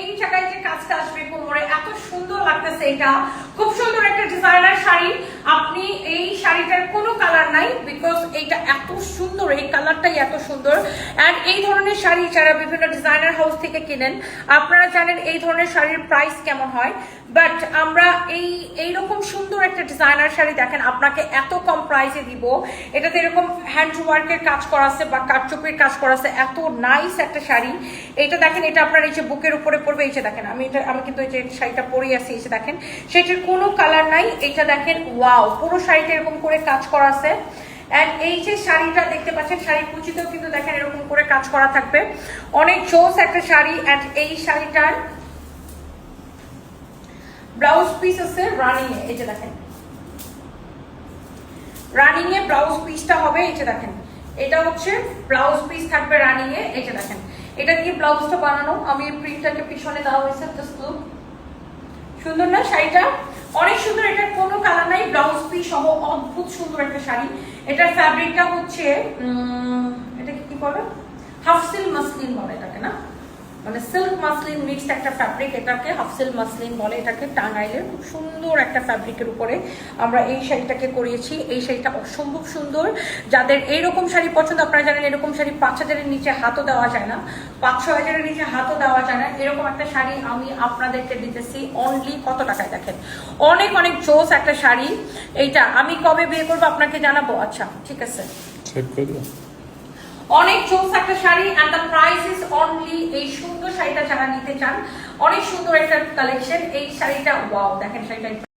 এই জায়গায় যে কাজটা আসবে কোমরে, এত সুন্দর লাগতেছে এটা। খুব সুন্দর একটা ডিজাইনার শাড়ি। আপনি এই শাড়িটার কোনো কালার নাই বিকজ এইটা এত সুন্দর, এই কালারটাই এত সুন্দর। অ্যান্ড এই ধরনের শাড়ি যারা বিভিন্ন ডিজাইনার হাউস থেকে কিনেন, আপনারা জানেন এই ধরনের শাড়ির প্রাইস কেমন হয়। বাট আমরা এই, এইরকম সুন্দর একটা ডিজাইনার শাড়ি দেখেন, আপনাকে এত কম প্রাইসে দিব। এটাতে এরকম হ্যান্ড ওয়ার্কের কাজ করা আছে বা কাঠচুপির কাজ করা আছে, এত নাইস একটা শাড়ি। এটা দেখেন, এটা আপনার এই যে বুকের উপরে পড়বে, এই যে দেখেন, আমি এটা, আমি কিন্তু এই যে শাড়িটা পরে আছি, এই যে দেখেন, সেটির কোনো কালার নাই এটা দেখেন ওয়াও পুরো শাড়িটা এরকম করে কাজ করা আছে। অ্যান্ড এই যে শাড়িটা দেখতে পাচ্ছেন, শাড়ির কুচিতেও কিন্তু দেখেন, এরকম করে কাজ করা থাকবে। অনেক জোস একটা শাড়ি অ্যান্ড এই শাড়িটার ব্লাউজ পিস আছে রানিং এ, এই যে দেখেন। রানিং এ ব্লাউজ পিসটা হবে, এই যে দেখেন। এটা হচ্ছে ব্লাউজ পিস থাকবে রানিং এ, এই যে দেখেন। এটা দিয়ে ব্লাউজটা বানানো। আমি প্রিন্টটাকে পিছনে দেওয়া হয়েছে জাস্ট লুক সুন্দর না শাড়িটা? অনেক সুন্দর, এটার কোনো কালার নাই। ব্লাউজ পিস সহ অদ্ভুত সুন্দর একটা শাড়ি। এটার ফ্যাব্রিকটা হচ্ছে এটাকে কি বলে? হাফ সিল মাসলিন বলে এটাকে, না? মানে সিল্ক মাসলিন মিক্সড একটা ফ্যাব্রিক এটাকে হাফ সিল্ক মাসলিন বলে এটাকে টাঙ্গাইলের খুব সুন্দর একটা ফ্যাব্রিকের উপরে আমরা এই শাড়িটাকে করিয়েছি। এই শাড়িটা অসম্ভব সুন্দর। যাদের এইরকম শাড়ি পছন্দ আপনারা জানেন এরকম শাড়ি পাঁচ হাজারের নিচে হাতও দেওয়া যায় না। পাঁচ ছ হাজারের নিচে হাতও দেওয়া যায় না। এরকম একটা শাড়ি আমি আপনাদেরকে দিতেছি অনলি কত টাকায় দেখেন? অনেক অনেক জোস একটা শাড়ি। এইটা আমি কবে বিয়ে করব আপনাকে জানাব? আচ্ছা ঠিক আছে। অনেক জোস একটা শাড়ি অ্যান্ড দ্য প্রাইস এই সুন্দর শাড়িটা যারা নিতে চান, অনেক সুন্দর একটা কালেকশন এই শাড়িটা ওয়াও দেখেন শাড়িটা